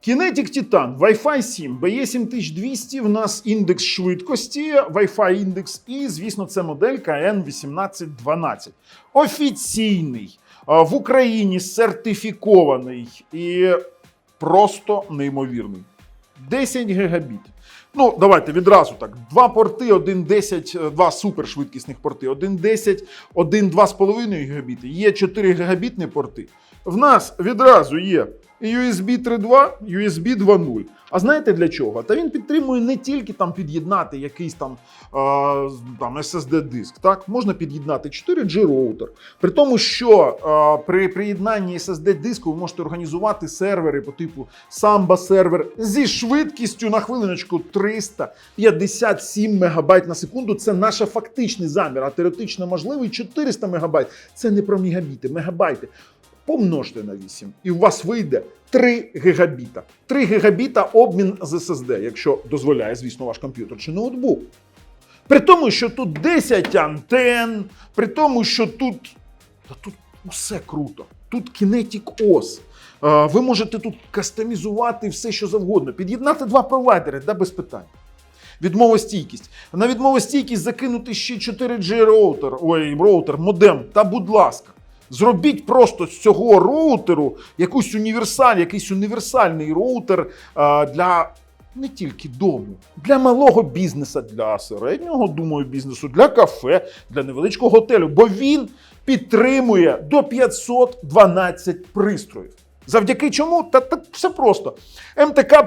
Kinetic Titan, Wi-Fi 7, BE7200, в нас індекс швидкості, Wi-Fi індекс, і, звісно, це моделька N1812. Офіційний, в Україні сертифікований і просто неймовірний. 10 гігабіт. Ну, давайте відразу так. Два порти, один 10, е, два супершвидкісних порти, один 10, один 2,5 гігабіти. Є 4 гігабітні порти. В нас відразу є USB 3.2, USB 2.0. А знаєте для чого? Та він підтримує не тільки там під'єднати якийсь там, е, там SSD-диск. Так, можна під'єднати 4G роутер. При тому, що е, при приєднанні SSD-диску ви можете організувати сервери по типу Samba сервер зі швидкістю на хвилиночку 357 МБ на секунду. Це наш фактичний замір, а теоретично можливий 400 МБ. Це не про мегабіти, мегабайти. Помножте на 8, і у вас вийде 3 гігабіта. 3 гігабіта обмін з SSD, якщо дозволяє, звісно, ваш комп'ютер чи ноутбук. При тому, що тут 10 антен, при тому, що тут. Та тут усе круто. Тут Kinetic OS. Ви можете тут кастомізувати все, що завгодно. Під'єднати два провайдери, да, без питань. Відмовостійкість. На відмовостійкість закинути ще 4G роутер, ой, роутер, модем. Та будь ласка. Зробіть просто з цього роутеру якусь універсаль, якийсь універсальний роутер для не тільки дому, для малого бізнесу, для середнього, думаю, бізнесу, для кафе, для невеличкого готелю, бо він підтримує до 512 пристроїв. Завдяки чому? Та, та все просто. МТК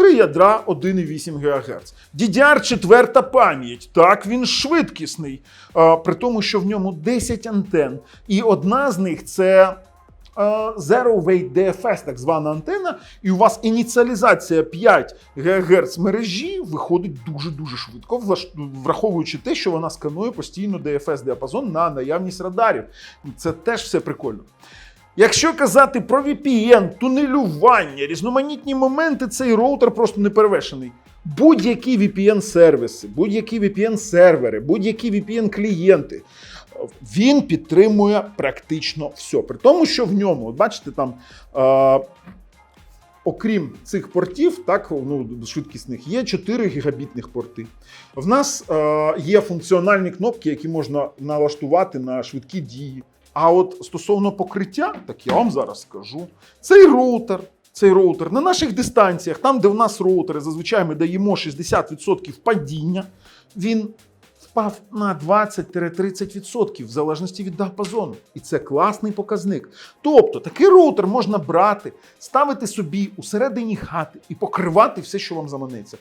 3 ядра 1,8 ГГц. DDR 4 пам'ять. Так, він швидкісний. А, при тому, що в ньому 10 антен. І одна з них це Zero Weight DFS, так звана антена, і у вас ініціалізація 5 ГГц мережі виходить дуже-дуже швидко, враховуючи те, що вона сканує постійно DFS діапазон на наявність радарів. Це теж все прикольно. Якщо казати про VPN, тунелювання, різноманітні моменти, цей роутер просто не перевершений. Будь-які VPN-сервіси, будь-які VPN-сервери, будь-які VPN-клієнти. Він підтримує практично все. При тому, що в ньому, от бачите, там. Е- Окрім цих портів, так ну швидкісних, є 4 гігабітних порти. В нас е, є функціональні кнопки, які можна налаштувати на швидкі дії. А от стосовно покриття, так я вам зараз скажу. Цей роутер, цей роутер на наших дистанціях, там, де в нас роутери, зазвичай ми даємо 60% падіння, він впав на 20-30% в залежності від діапазону. І це класний показник. Тобто такий роутер можна брати, ставити собі усередині хати і покривати все, що вам заманеться.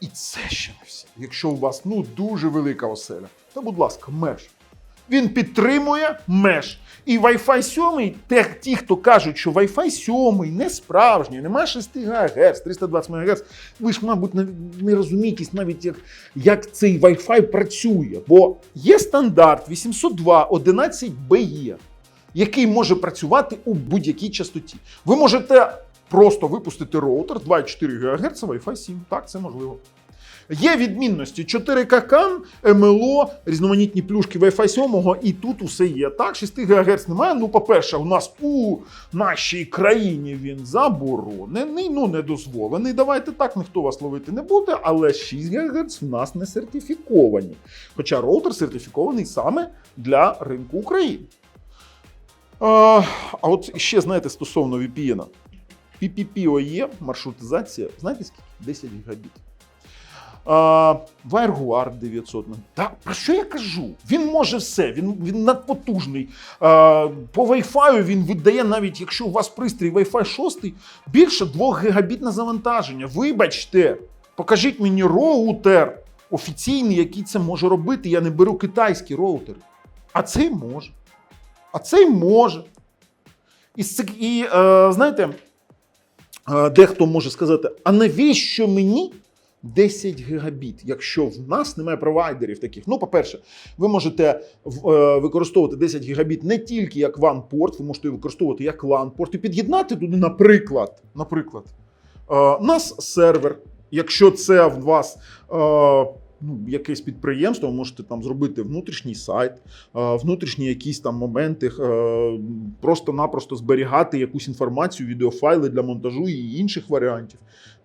І це ще не все. Якщо у вас ну дуже велика оселя, то будь ласка, меж. Він підтримує меж. І Wi-Fi 7, те, ті, хто кажуть, що Wi-Fi 7 не справжній, немає 6 ГГц, 320 МГц, ви ж, мабуть, не розумієтесь навіть, як, як цей Wi-Fi працює. Бо є стандарт 802.11be, який може працювати у будь-якій частоті. Ви можете просто випустити роутер 2,4 ГГц Wi-Fi 7. Так, це можливо. Є відмінності 4К CAN, МЛО, різноманітні плюшки Wi-Fi 7, і тут усе є. Так, 6 ГГц немає. Ну, по-перше, у нас у нашій країні він заборонений, ну не дозволений. Давайте так, ніхто вас ловити не буде, але 6 ГГц в нас не сертифіковані. Хоча роутер сертифікований саме для ринку України. А от ще знаєте, стосовно VPN. PPPoE, маршрутизація, знаєте скільки? 10 гігабіт. WireGuard 900. Та про що я кажу? Він може все, він, він надпотужний. А, по Wi-Fi він видає, навіть якщо у вас пристрій Wi-Fi 6, більше 2 гігабіт на завантаження. Вибачте, покажіть мені роутер офіційний, який це може робити. Я не беру китайські роутери. А цей може. А цей може. І, і е, знаєте, е, дехто може сказати: а навіщо мені 10 гігабіт, якщо в нас немає провайдерів таких? Ну, по-перше, ви можете е, використовувати 10 гігабіт не тільки як WAN-порт, ви можете використовувати як LAN-порт і під'єднати туди, наприклад, наприклад, е, нас сервер, якщо це в вас. Е, ну, якесь підприємство, ви можете там зробити внутрішній сайт, внутрішні якісь там моменти, просто-напросто зберігати якусь інформацію, відеофайли для монтажу і інших варіантів.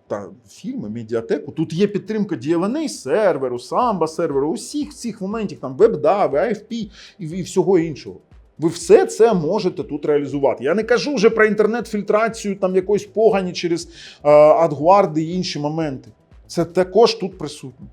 Та фільми, медіатеку. Тут є підтримка DLNA серверу, Samba серверу, усіх цих моментів, там WebDAV, AFP і, і всього іншого. Ви все це можете тут реалізувати. Я не кажу вже про інтернет-фільтрацію, там якоїсь погані через е, адгуарди і інші моменти. Це також тут присутнє.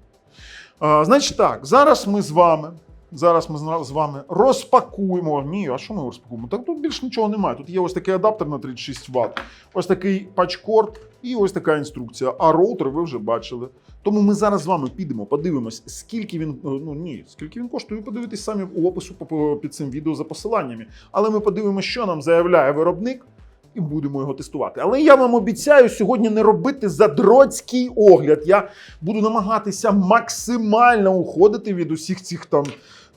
Значить так, зараз ми з вами. Зараз ми з вами розпакуємо. Ні, а що ми розпакуємо? Так тут більше нічого немає. Тут є ось такий адаптер на 36 Вт, ось такий патчкорд і ось така інструкція. А роутер ви вже бачили. Тому ми зараз з вами підемо, подивимось, скільки він ну ні, скільки він коштує. Ви подивитесь самі у опису під цим відео за посиланнями. Але ми подивимося, що нам заявляє виробник, і будемо його тестувати. Але я вам обіцяю сьогодні не робити задроцький огляд. Я буду намагатися максимально уходити від усіх цих там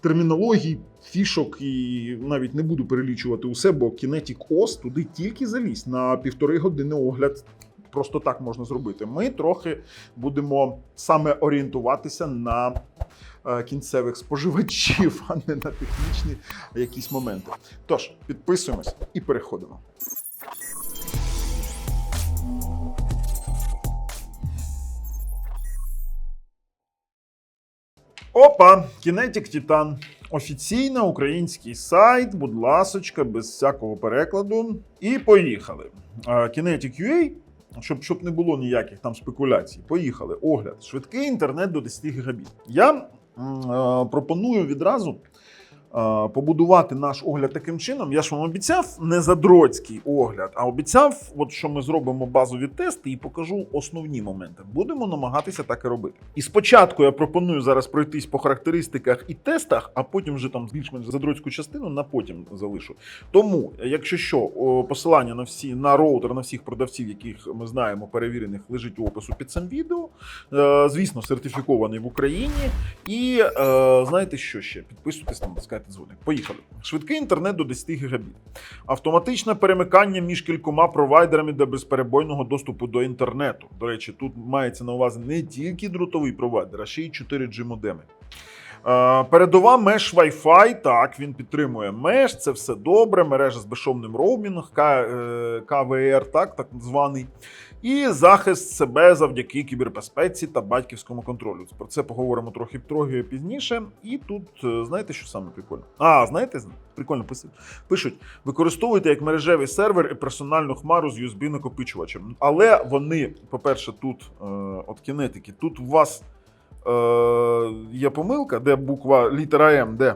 термінологій, фішок і навіть не буду перелічувати усе, бо Kinetic OS туди тільки залізь на півтори години огляд. Просто так можна зробити. Ми трохи будемо саме орієнтуватися на е, кінцевих споживачів, а не на технічні якісь моменти. Тож, підписуємось і переходимо. Опа, Kinetic Titan. Офіційно український сайт, будь ласочка, без всякого перекладу. І поїхали. Е, щоб, щоб не було ніяких там спекуляцій. Поїхали. Огляд. Швидкий інтернет до 10 гігабіт. Я е, пропоную відразу побудувати наш огляд таким чином. Я ж вам обіцяв не задроцький огляд, а обіцяв, от що ми зробимо базові тести і покажу основні моменти. Будемо намагатися так і робити. І спочатку я пропоную зараз пройтись по характеристиках і тестах, а потім вже там більш-менш задроцьку частину на потім залишу. Тому, якщо що, посилання на всі на роутер на всіх продавців, яких ми знаємо, перевірених, лежить у опису під цим відео. Е, звісно, сертифікований в Україні. І е, знаєте що ще? Підписуйтесь там, тискайте дзвоник. Поїхали. Швидкий інтернет до 10 гігабіт. Автоматичне перемикання між кількома провайдерами для безперебойного доступу до інтернету. До речі, тут мається на увазі не тільки дротовий провайдер, а ще й 4G модеми. Е, Передова меж Wi-Fi, так, він підтримує меж, це все добре. Мережа з безшовним роумінгом, е, КВР, так, так званий. І захист себе завдяки кібербезпеці та батьківському контролю. Про це поговоримо трохи трохи пізніше. І тут, е, знаєте, що саме прикольно? А, знаєте, прикольно писать. Пишуть: використовуйте як мережевий сервер і персональну хмару з USB накопичувачем. Але вони, по-перше, тут е, от кінетики, тут у вас е, є помилка, де буква літера М, де?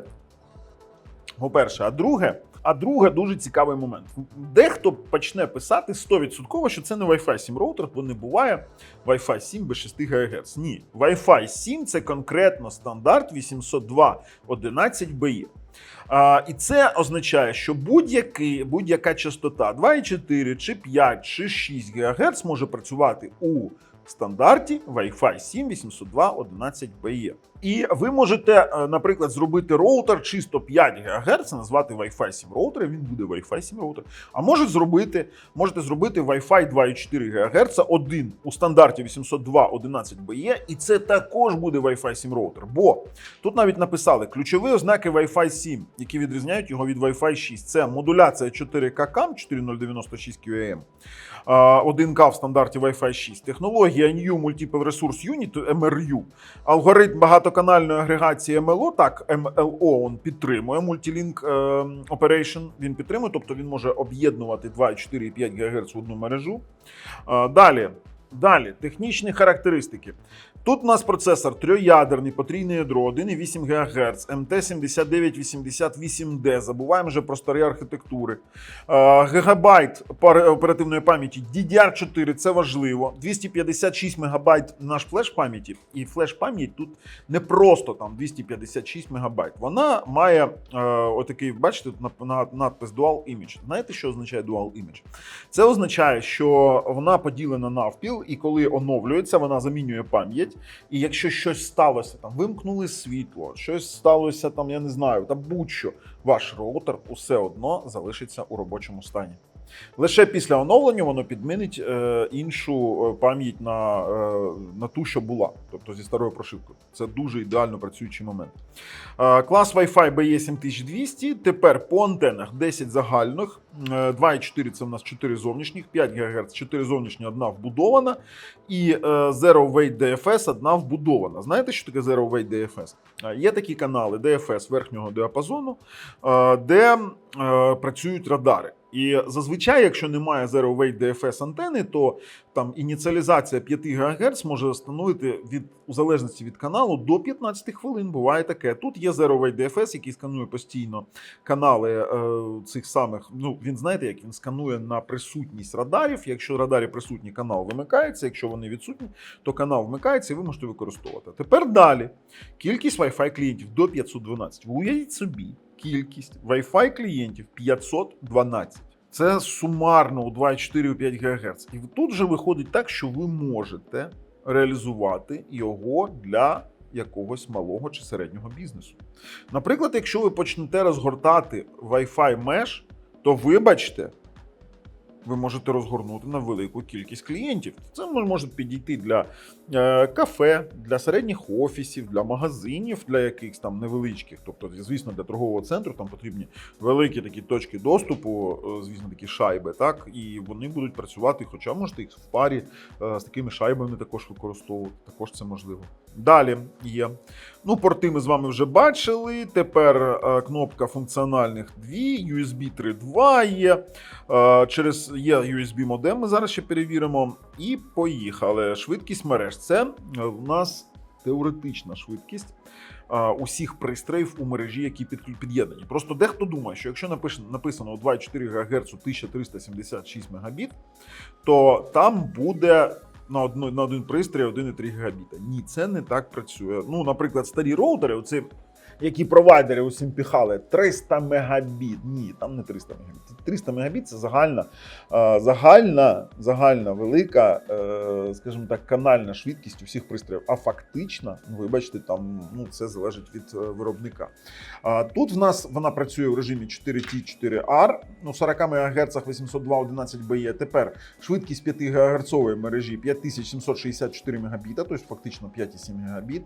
По-перше, а друге, а друге дуже цікавий момент. Дехто почне писати 100%, що це не Wi-Fi 7 роутер, бо не буває Wi-Fi 7 без 6 ГГц. Ні, Wi-Fi 7 це конкретно стандарт 802.11be. А, і це означає, що будь-яка частота 2,4 чи 5 чи 6 ГГц може працювати у стандарті Wi-Fi 7 802.11be. І ви можете, е, наприклад, зробити роутер чисто 5 ГГц, назвати Wi-Fi 7 роутер, він буде Wi-Fi 7 роутер. А можуть зробити, можете зробити Wi-Fi 2,4 ГГц один у стандарті 802.11be, і це також буде Wi-Fi 7 роутер. Бо тут навіть написали ключові ознаки Wi-Fi 7, які відрізняють його від Wi-Fi 6. Це модуляція 4К CAM 4096 QAM, 1К в стандарті Wi-Fi 6, технологія New Multiple Resource Unit MRU, алгоритм багатоканальної агрегації MLO, так, MLO він підтримує Multilink е, Operation, він підтримує, тобто він може об'єднувати 2,4 і 5 ГГц в одну мережу. Далі. Далі, технічні характеристики. Тут у нас процесор трьохядерний, потрійне ядро, 1,8 ГГц, МТ7988D. Забуваємо вже про старі архітектури. Е, Гігабайт оперативної пам'яті DDR4, це важливо. 256 мегабайт наш флеш пам'яті. І флеш пам'ять тут не просто там 256 мегабайт. Вона має е, отакий, бачите, надпис Dual Image. Знаєте, що означає Dual Image? Це означає, що вона поділена навпіл, і коли оновлюється, вона замінює пам'ять. І якщо щось сталося, там вимкнули світло, щось сталося там, я не знаю, там будь-що, ваш роутер усе одно залишиться у робочому стані. Лише після оновлення воно підмінить е, іншу е, пам'ять на, е, на ту, що була, тобто зі старою прошивкою. Це дуже ідеально працюючий момент. Е, клас Wi-Fi BE7200. Тепер по антенах 10 загальних, е, 2,4 це в нас 4 зовнішніх, 5 ГГц, 4 зовнішні, одна вбудована, і е, Zero Weight DFS одна вбудована. Знаєте, що таке Zero Weight DFS? Е, Є такі канали DFS верхнього діапазону, е, де е, працюють радари. І зазвичай, якщо немає Zero Weight DFS антени, то там ініціалізація 5 ГГц може становити від у залежності від каналу до 15 хвилин. Буває таке. Тут є Zero Weight DFS, який сканує постійно канали е, цих самих. Ну він знаєте, як він сканує на присутність радарів. Якщо радарі присутні, канал вимикається. Якщо вони відсутні, то канал вмикається і ви можете використовувати. Тепер далі кількість Wi-Fi клієнтів до 512. Ви уявіть собі. Кількість Wi-Fi клієнтів 512. Це сумарно у 2,4-5 ГГц. І тут же виходить так, що ви можете реалізувати його для якогось малого чи середнього бізнесу. Наприклад, якщо ви почнете розгортати Wi-Fi меж, то вибачте, ви можете розгорнути на велику кількість клієнтів. Це може підійти для е, кафе, для середніх офісів, для магазинів, для якихось там невеличких. Тобто, звісно, для торгового центру там потрібні великі такі точки доступу, е, звісно, такі шайби, так, і вони будуть працювати, хоча можете їх в парі е, з такими шайбами також використовувати. Також це можливо. Далі є. Ну, порти ми з вами вже бачили. Тепер е, кнопка функціональних 2, USB 3.2 є. Е, Через є USB модем, ми зараз ще перевіримо. І поїхали. Швидкість мереж. Це е, в нас теоретична швидкість е, усіх пристроїв у мережі, які під- під'єднані. Просто дехто думає, що якщо написано у 2,4 ГГц 1376 Мбіт, то там буде. На одну на один пристрій 1,3 гігабіта. Ні, це не так працює. Ну, наприклад, старі роутери, оці, які провайдери усім піхали, 300 мегабіт. Ні, там не 300 мегабіт. 300 мегабіт це загальна, е, загальна, загальна велика, е, скажімо так, канальна швидкість усіх пристроїв. А фактично, ну, вибачте, там ну, це залежить від е, виробника. Тут в нас вона працює в режимі 4T, 4R, ну 40 МГц 802.11be. Тепер швидкість 5 ГГц мережі 5764 Мбіта, тобто фактично 5,7 Мбіт.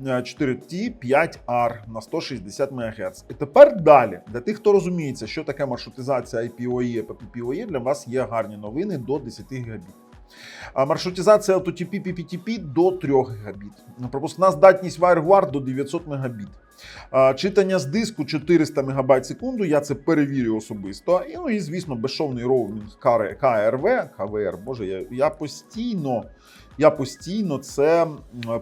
4T, 5R на 160 МГц. І тепер далі, для тих, хто розуміється, що таке маршрутизація IPOE, PPOE, для вас є гарні новини до 10 Гбіт. А маршрутизація AutoTP PPTP до 3 Гбіт. Пропускна здатність WireGuard до 900 Мбіт. Читання з диску 400 МБ секунду. Я це перевірю особисто. І, ну і звісно, безшовний роумінг КРВ, КВР. Боже, я, я постійно. Я постійно це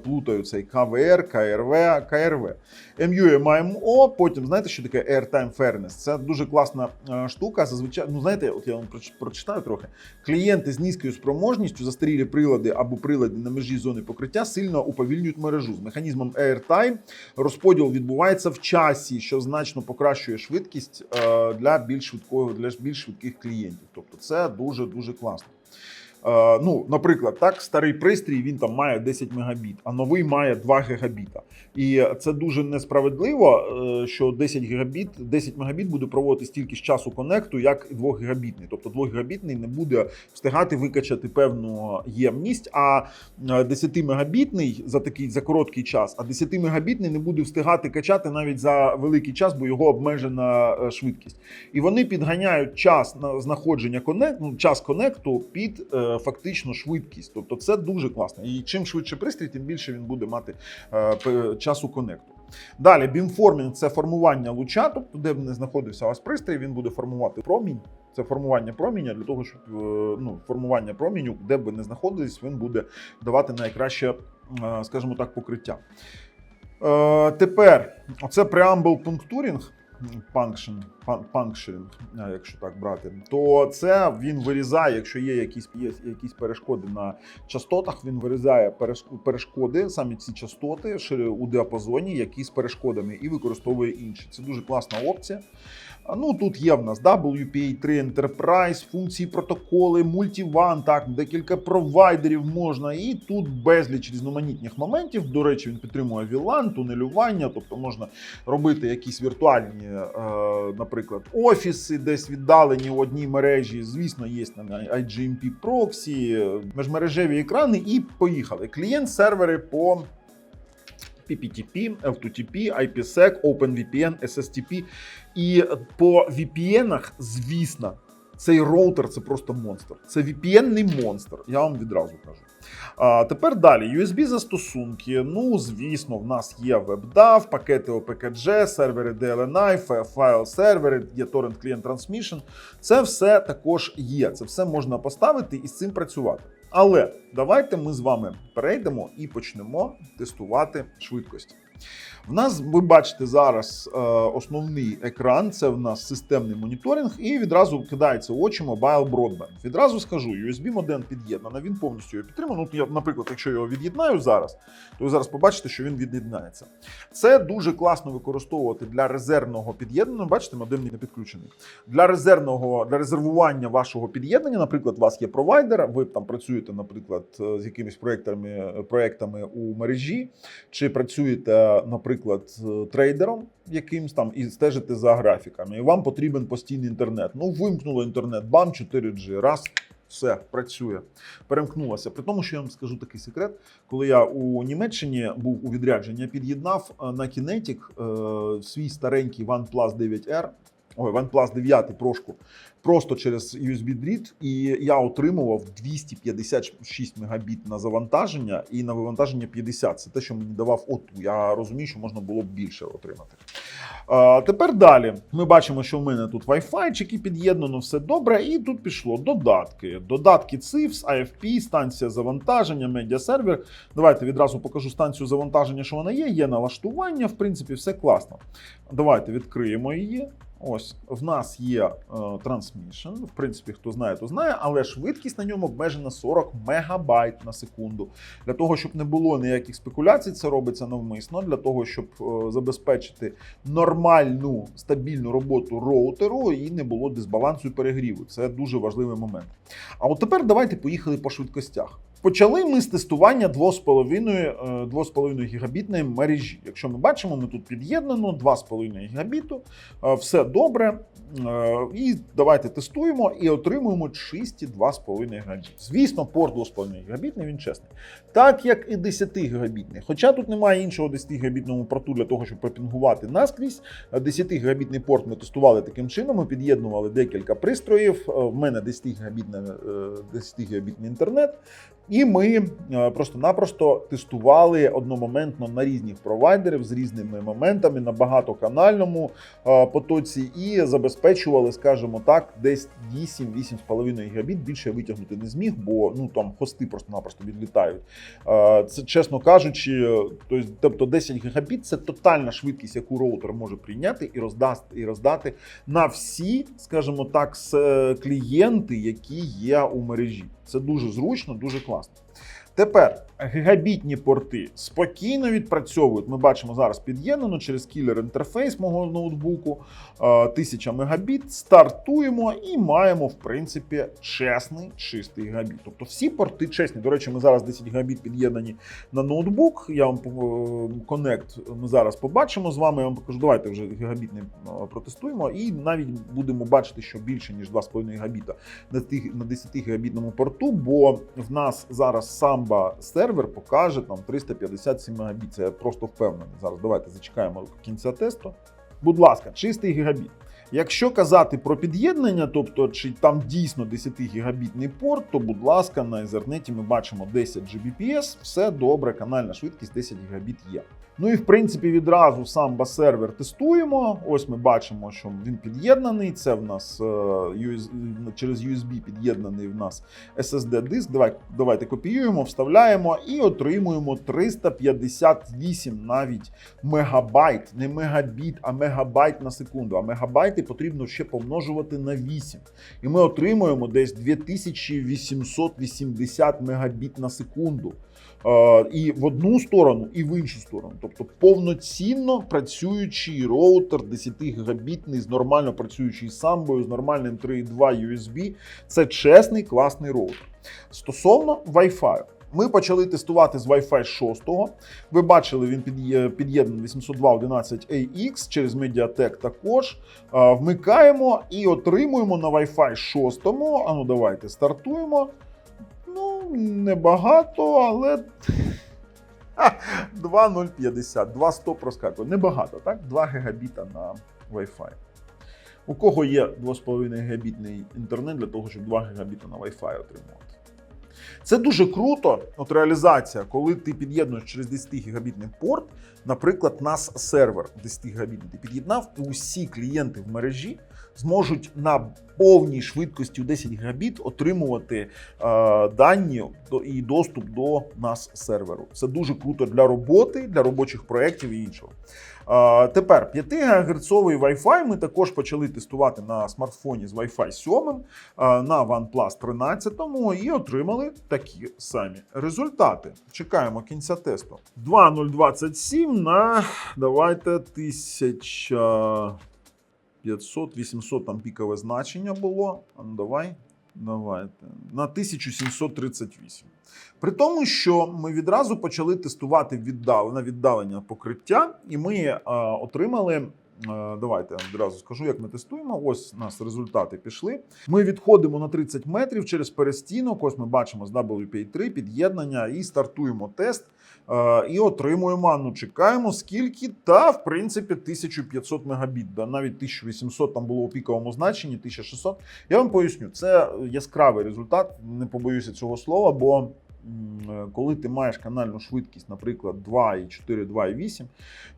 плутаю цей КВР, КРВ, КРВ. MU MIMO, потім знаєте, що таке Airtime Fairness? Це дуже класна е, штука. Зазвичай, ну знаєте, от я вам прочитаю трохи. Клієнти з низькою спроможністю, застарілі прилади або прилади на межі зони покриття сильно уповільнюють мережу. З механізмом Airtime розподіл відбувається в часі, що значно покращує швидкість е, для більш швидкого, для більш швидких клієнтів. Тобто це дуже дуже класно. Е, ну, наприклад, так, старий пристрій він там має 10 мегабіт, а новий має 2 гігабіта. І це дуже несправедливо, е, що 10 гігабіт, 10 мегабіт буде проводити стільки ж часу конекту, як і 2 гігабітний. Тобто 2 гігабітний не буде встигати викачати певну ємність, а 10 мегабітний за такий за короткий час, а 10 мегабітний не буде встигати качати навіть за великий час, бо його обмежена е, швидкість. І вони підганяють час на знаходження конект, ну, час конекту під е, фактично швидкість. Тобто це дуже класно. І чим швидше пристрій, тим більше він буде мати е, часу конекту. Далі, бімформінг це формування луча, тобто, де б не знаходився у вас пристрій, він буде формувати промінь. Це формування проміння для того, щоб е, ну, формування проміню, де б не знаходились, він буде давати найкраще, е, скажімо так, покриття. Тепер оце преамбл пунктурінг. Function, пан- е, якщо так брати, то це він вирізає, якщо є якісь, є якісь перешкоди на частотах, він вирізає перешкоди, самі ці частоти у діапазоні, які з перешкодами, і використовує інші. Це дуже класна опція. Ну тут є в нас WPA3 Enterprise, функції протоколи, мультиван, так, декілька провайдерів можна. І тут безліч різноманітних моментів. До речі, він підтримує VLAN, тунелювання, тобто можна робити якісь віртуальні, наприклад, офіси, десь віддалені в одній мережі. Звісно, є там IGMP проксі, міжмережеві екрани, і поїхали. Клієнт-сервери по PPTP, L2TP, IPsec, OpenVPN, SSTP. І по VPN-ах, звісно, цей роутер це просто монстр. Це VPN-ний монстр, я вам відразу кажу. А тепер далі. USB застосунки. Ну, звісно, в нас є WebDAV, пакети OPKG, сервери DLNI, файл сервери, є Torrent Client Transmission. Це все також є. Це все можна поставити і з цим працювати. Але давайте ми з вами перейдемо і почнемо тестувати швидкості. В нас, ви бачите, зараз е, основний екран це в нас системний моніторинг, і відразу кидається в очі Mobile Broadband. Відразу скажу, USB модем під'єднано, він повністю його підтримує. Ну, я, наприклад, якщо його від'єднаю зараз, то ви зараз побачите, що він від'єднається. Це дуже класно використовувати для резервного під'єднання. Бачите, модем не підключений. Для резервного для резервування вашого під'єднання, наприклад, у вас є провайдер, ви там працюєте, наприклад, з якимись проектами, проектами у мережі, чи працюєте, наприклад, трейдером якимсь там і стежите за графіками. І вам потрібен постійний інтернет. Ну, вимкнуло інтернет, бам, 4G, раз. Все працює, перемкнулося. При тому, що я вам скажу такий секрет, коли я у Німеччині був у відрядженні, я під'єднав е, на Kinetic е, свій старенький OnePlus 9R, ой, OnePlus 9 прошку, просто через USB-дріт, і я отримував 256 мегабіт на завантаження і на вивантаження 50. Це те, що мені давав ОТУ. Я розумію, що можна було б більше отримати. А, тепер далі ми бачимо, що в мене тут Wi-Fi, чеки під'єднано, все добре. І тут пішло додатки. Додатки CIFS, AFP, станція завантаження, медіасервер. Давайте відразу покажу станцію завантаження, що вона є. Є налаштування, в принципі, все класно. Давайте відкриємо її. Ось в нас є е, В принципі, хто знає, то знає, але швидкість на ньому обмежена 40 мегабайт на секунду. Для того, щоб не було ніяких спекуляцій, це робиться навмисно. Для того, щоб е, забезпечити нормальну стабільну роботу роутеру і не було дисбалансу перегріву. Це дуже важливий момент. А от тепер давайте поїхали по швидкостях. Почали ми з тестування 2,5 е, 2,5 гігабітної мережі. Якщо ми бачимо, ми тут під'єднано 2,5 гігабіту, е, все добре. Е, І давайте тестуємо і отримуємо чисті 2,5 гігабіт. Звісно, порт 2,5 гігабітний, він чесний. Так як і 10 гігабітний. Хоча тут немає іншого 10 гігабітного порту для того, щоб пропінгувати наскрізь. 10 гігабітний порт ми тестували таким чином. Ми під'єднували декілька пристроїв. В мене 10 гігабітний, 10 гігабітний інтернет. І ми е, просто-напросто тестували одномоментно на різних провайдерів з різними моментами на багатоканальному е, потоці і забезпечували, скажімо так, десь 8-8,5 гігабіт. Більше я витягнути не зміг, бо ну там хости просто-напросто відлітають. Е, Це чесно кажучи, тобто- тобто 10 гігабіт це тотальна швидкість, яку роутер може прийняти і роздати, і роздати на всі, скажімо так, клієнти, які є у мережі. Це дуже зручно, дуже класно класно. Тепер гігабітні порти спокійно відпрацьовують. Ми бачимо зараз під'єднано через кілер інтерфейс мого ноутбуку. е, 1000 мегабіт. Стартуємо і маємо, в принципі, чесний чистий гігабіт. Тобто всі порти чесні. До речі, ми зараз 10 гігабіт під'єднані на ноутбук. Я вам е, коннект ми зараз побачимо з вами. Я вам покажу. Давайте вже гігабітний е, протестуємо. І навіть будемо бачити, що більше ніж 2,5 гігабіта на тих- на 10 гігабітному порту, бо в нас зараз Samba сервер покаже там 357 мегабіт. Це я просто впевнений. Зараз давайте зачекаємо кінця тесту. Будь ласка, чистий гігабіт. Якщо казати про під'єднання, тобто чи там дійсно 10 гігабітний порт, то будь ласка, на Ethernet ми бачимо 10 Gbps, все добре, канальна швидкість 10 гігабіт є. Ну і в принципі відразу сам сервер тестуємо. Ось ми бачимо, що він під'єднаний. Це в нас е, через USB під'єднаний в нас SSD-диск. Давай, давайте копіюємо, вставляємо і отримуємо 358 навіть мегабайт, не мегабіт, а мегабайт на секунду. А мегабайт кілометри потрібно ще помножувати на 8. І ми отримуємо десь 2880 мегабіт на секунду. Е, І в одну сторону, і в іншу сторону. Тобто повноцінно працюючий роутер 10 гігабітний з нормально працюючий самбою, з нормальним 3.2 USB. Це чесний класний роутер. Стосовно Wi-Fi. Ми почали тестувати з Wi-Fi 6. Ви бачили, він під'є- під'єднаний 802.11ax через Mediatek також. Вмикаємо і отримуємо на Wi-Fi 6. А ну давайте стартуємо. Ну, небагато, але. Ха, 2.050, 2.100 проскакує. Небагато, так? 2 гігабіта на Wi-Fi. У кого є 2,5 гігабітний інтернет для того, щоб 2 гігабіта на Wi-Fi отримувати? Це дуже круто, от реалізація, коли ти під'єднуєш через 10 гігабітний порт, наприклад, нас сервер 10 гігабітний ти під'єднав, і усі клієнти в мережі зможуть на повній швидкості у 10 гігабіт отримувати е, дані і доступ до нас серверу. Це дуже круто для роботи, для робочих проєктів і іншого. Е, тепер 5 ГГц Wi-Fi ми також почали тестувати на смартфоні з Wi-Fi 7 е, на OnePlus 13 і отримали такі самі результати. Чекаємо кінця тесту. 2.027 на давайте 1000. 500, 800 там пікове значення було. А ну давай. Давайте. На 1738. При тому, що ми відразу почали тестувати віддал... на віддалення покриття, і ми е, отримали. Е, Давайте я відразу скажу, як ми тестуємо. Ось у нас результати пішли. Ми відходимо на 30 метрів через перестінок. Ось ми бачимо з WPA3 під'єднання і стартуємо тест. Е, І отримуємо, ну чекаємо скільки, та в принципі 1500 мегабіт, да, навіть 1800 там було у піковому значенні, 1600. Я вам поясню, це яскравий результат, не побоюся цього слова, бо коли ти маєш канальну швидкість, наприклад, 2,4, 2,8,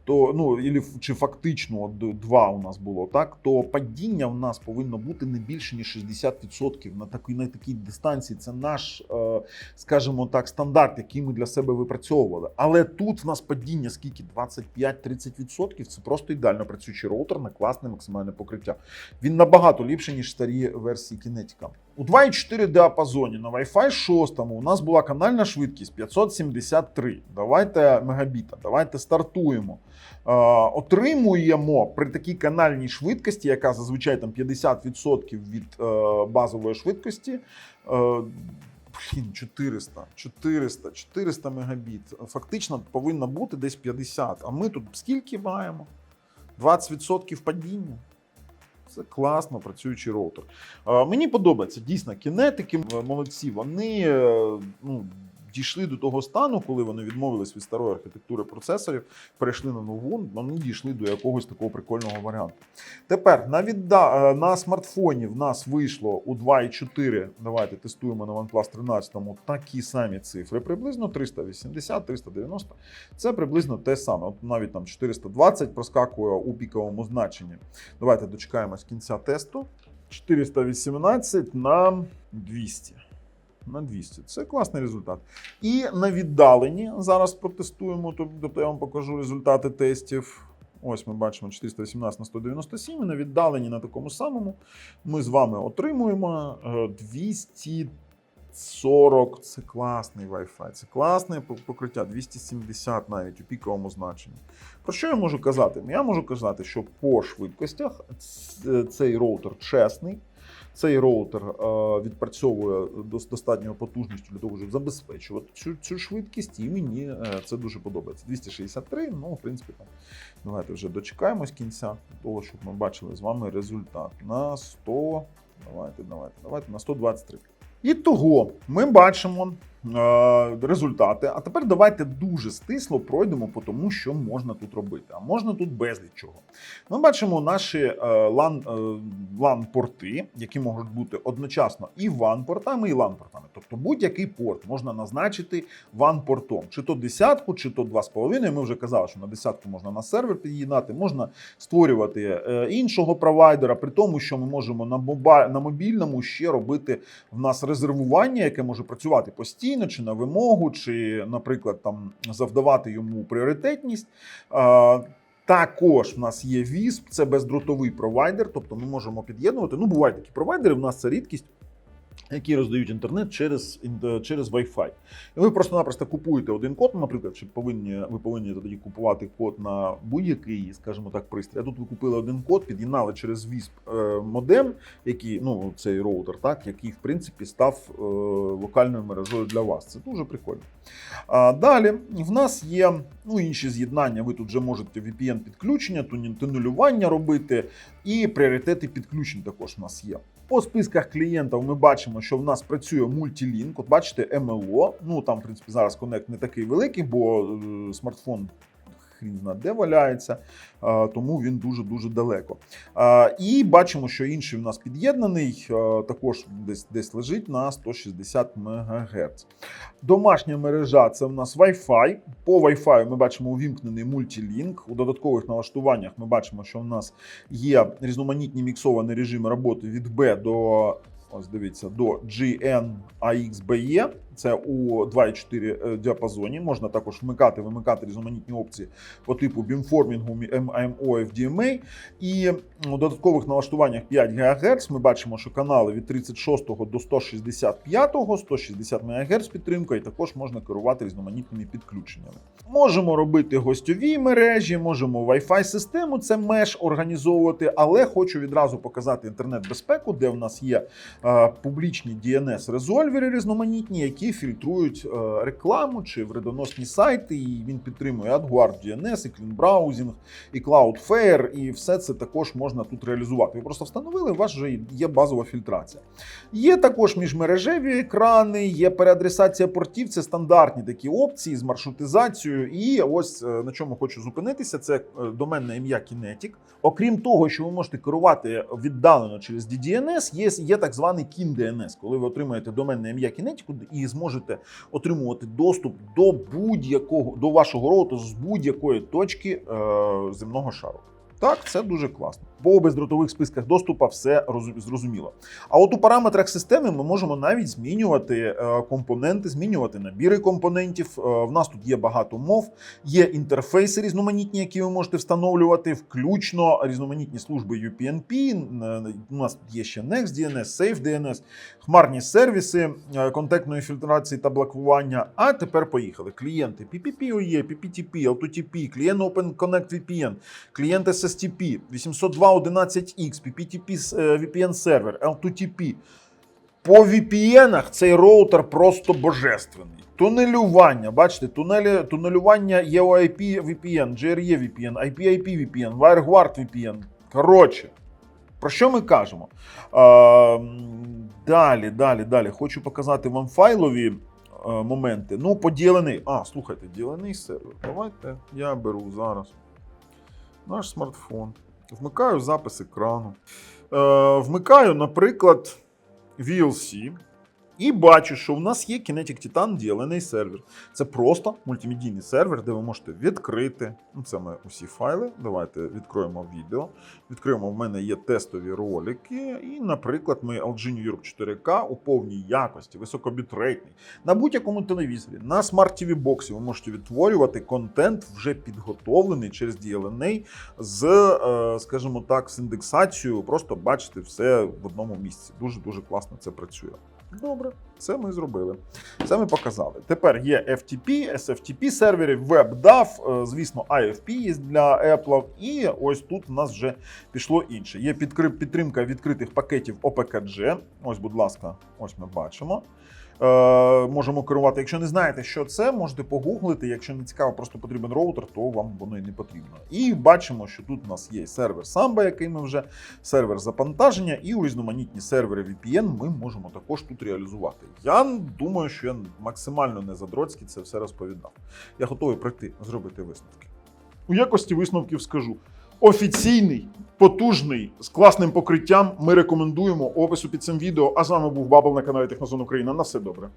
то ну ф- чи фактично 2 у нас було так, то падіння в нас повинно бути не більше ніж 60% на такій на такій дистанції. Це наш, е, скажімо так, стандарт, який ми для себе випрацьовували. Але тут в нас падіння скільки 25-30%. Це просто ідеально працюючий роутер на класне максимальне покриття. Він набагато ліпший, ніж старі версії Kinetic. У 2,4 діапазоні на Wi-Fi 6 у нас була канальна швидкість 573. Давайте мегабіта, давайте стартуємо. Е, отримуємо при такій канальній швидкості, яка зазвичай там 50% від е, базової швидкості. Е, Блін, 400, 400, 400 мегабіт. Фактично повинно бути десь 50. А ми тут скільки маємо? 20% падіння. Це класно працюючий роутер. Мені подобається дійсно кінетики, молодці. Вони е, ну, дійшли до того стану, коли вони відмовились від старої архітектури процесорів, перейшли на нову. Вони дійшли до якогось такого прикольного варіанту. Тепер на відда... е, на смартфоні в нас вийшло у 2,4. Давайте тестуємо на OnePlus 13 такі самі цифри, приблизно 380, 390. Це приблизно те саме. От навіть там 420 проскакує у піковому значенні. Давайте дочекаємось кінця тесту. 418 на 200. На 200. Це класний результат. І на віддаленні зараз протестуємо, тобто я вам покажу результати тестів. Ось ми бачимо 418 на 197. І на віддаленні на такому самому ми з вами отримуємо е, 240. Це класний Wi-Fi. Це класне покриття. 270 навіть у піковому значенні. Про що я можу казати? Я можу казати, що по швидкостях цей роутер чесний. Цей роутер е, відпрацьовує дос- достатньою потужністю для того, щоб забезпечувати цю, цю швидкість, і мені е, це дуже подобається. 263, ну, в принципі, там, давайте вже дочекаємось кінця того, щоб ми бачили з вами результат на 100. Давайте, давайте, давайте на 123. І того ми бачимо результати. А тепер давайте дуже стисло пройдемо по тому, що можна тут робити. А можна тут безліч чого. Ми бачимо наші е, е, LAN-порти, які можуть бути одночасно і WAN-портами, і LAN-портами. Тобто будь-який порт можна назначити WAN-портом. Чи то десятку, чи то 2,5. Ми вже казали, що на десятку можна на сервер під'єднати, можна створювати е, іншого провайдера, при тому, що ми можемо на мобільному ще робити в нас резервування, яке може працювати постійно, чи на вимогу, чи, наприклад, там завдавати йому пріоритетність. Також в нас є ВІСП, це бездротовий провайдер, тобто ми можемо під'єднувати. Ну, бувають такі провайдери, в нас це рідкість. Які роздають інтернет через через Wi-Fi. І ви просто-напросто купуєте один код, ну, наприклад, чи повинні ви повинні тоді купувати код на будь-який, скажімо так, пристрій. А тут ви купили один код, під'єднали через VISP е, модем, який ну цей роутер, так який в принципі став е, локальною мережою для вас. Це дуже прикольно. А далі в нас є ну, інші з'єднання. Ви тут вже можете VPN підключення, тунулювання робити, і пріоритети підключень також в нас є. По списках клієнтів ми бачимо, що в нас працює мультілінк. От бачите, МЛО. Ну там, в принципі, зараз конект не такий великий, бо е, смартфон. Хрін зна де валяється, тому він дуже дуже далеко. І бачимо, що інший в нас під'єднаний, також десь десь лежить на 160 МГц. Домашня мережа це в нас Wi-Fi. По Wi-Fi ми бачимо увімкнений мультилінк. У додаткових налаштуваннях ми бачимо, що в нас є різноманітні міксовані режими роботи від B до. Ось дивіться, до GN-AXBE, це у 2,4 діапазоні. Можна також вмикати, вимикати різноманітні опції по типу бімформінгу, MIMO, FDMA. І у додаткових налаштуваннях 5 ГГц ми бачимо, що канали від 36 до 165, 160 МГц підтримка, і також можна керувати різноманітними підключеннями. Можемо робити гостьові мережі, можемо Wi-Fi систему, це меж організовувати, але хочу відразу показати інтернет-безпеку, де в нас є е, публічні DNS-резольвери різноманітні, які фільтрують е, рекламу чи вредоносні сайти. І він підтримує AdGuard DNS, і Clean Browsing, і Cloudflare, і все це також можна тут реалізувати. Ви просто встановили, у вас вже є базова фільтрація. Є також міжмережеві екрани, є переадресація портів, це стандартні такі опції з маршрутизацією. І ось е, на чому хочу зупинитися: це е, доменне ім'я Kinetic. Окрім того, що ви можете керувати віддалено через DDNS, є, є так званий KIN-DNS, коли ви отримаєте доменне ім'я Kinetic і зможете отримувати доступ до будь-якого до вашого роуту з будь-якої точки е, земного шару. Так, це дуже класно. По бездротових списках доступу все зрозуміло. А от у параметрах системи ми можемо навіть змінювати е, компоненти, змінювати набіри компонентів. Е, В нас тут є багато мов, є інтерфейси різноманітні, які ви можете встановлювати, включно різноманітні служби UPnP. У нас тут є ще NextDNS, SafeDNS, хмарні сервіси е, контектної фільтрації та блокування. А тепер поїхали. Клієнти PPPoE, PPTP, L2TP, клієнт OpenConnect VPN, клієнт SSTP, 802.11x, PPTP VPN сервер, L2TP. По VPN цей роутер просто божественний. Тунелювання, бачите, тунелі, тунелювання EOIP VPN, GRE VPN, IP-IP VPN, WireGuard VPN. Коротше, про що ми кажемо? Е, далі, далі, далі. Хочу показати вам файлові е, моменти. Ну, поділений. А, слухайте, ділений сервер. Давайте я беру зараз наш смартфон. Вмикаю запис екрану. Е, вмикаю, наприклад, VLC. І бачу, що в нас є Kinetic Titan ділений сервер. Це просто мультимедійний сервер, де ви можете відкрити. Ну, це ми усі файли. Давайте відкроємо відео. Відкриємо, в мене є тестові ролики. І, наприклад, ми LG New York 4K у повній якості, високобітрейтний. На будь-якому телевізорі, на Smart TV боксі ви можете відтворювати контент, вже підготовлений через DLNA з, е, скажімо так, з індексацією. Просто бачите все в одному місці. Дуже дуже класно це працює. Добре, це ми зробили. Це ми показали. Тепер є FTP, SFTP сервери, WebDAV, е, звісно, IFP є для Apple. І ось тут у нас вже пішло інше. Є підтримка відкритих пакетів OPKG. Ось, будь ласка, ось ми бачимо. Е, можемо керувати. Якщо не знаєте, що це, можете погуглити. Якщо не цікаво, просто потрібен роутер, то вам воно і не потрібно. І бачимо, що тут у нас є сервер Samba, який ми вже сервер завантаження, і різноманітні сервери VPN ми можемо також тут реалізувати. Я думаю, що я максимально не задроцький це все розповідав. Я готовий пройти зробити висновки. У якості висновків скажу. Офіційний, потужний, з класним покриттям. Ми рекомендуємо опису під цим відео. А з вами був Бабл на каналі Технозон Україна. На все добре.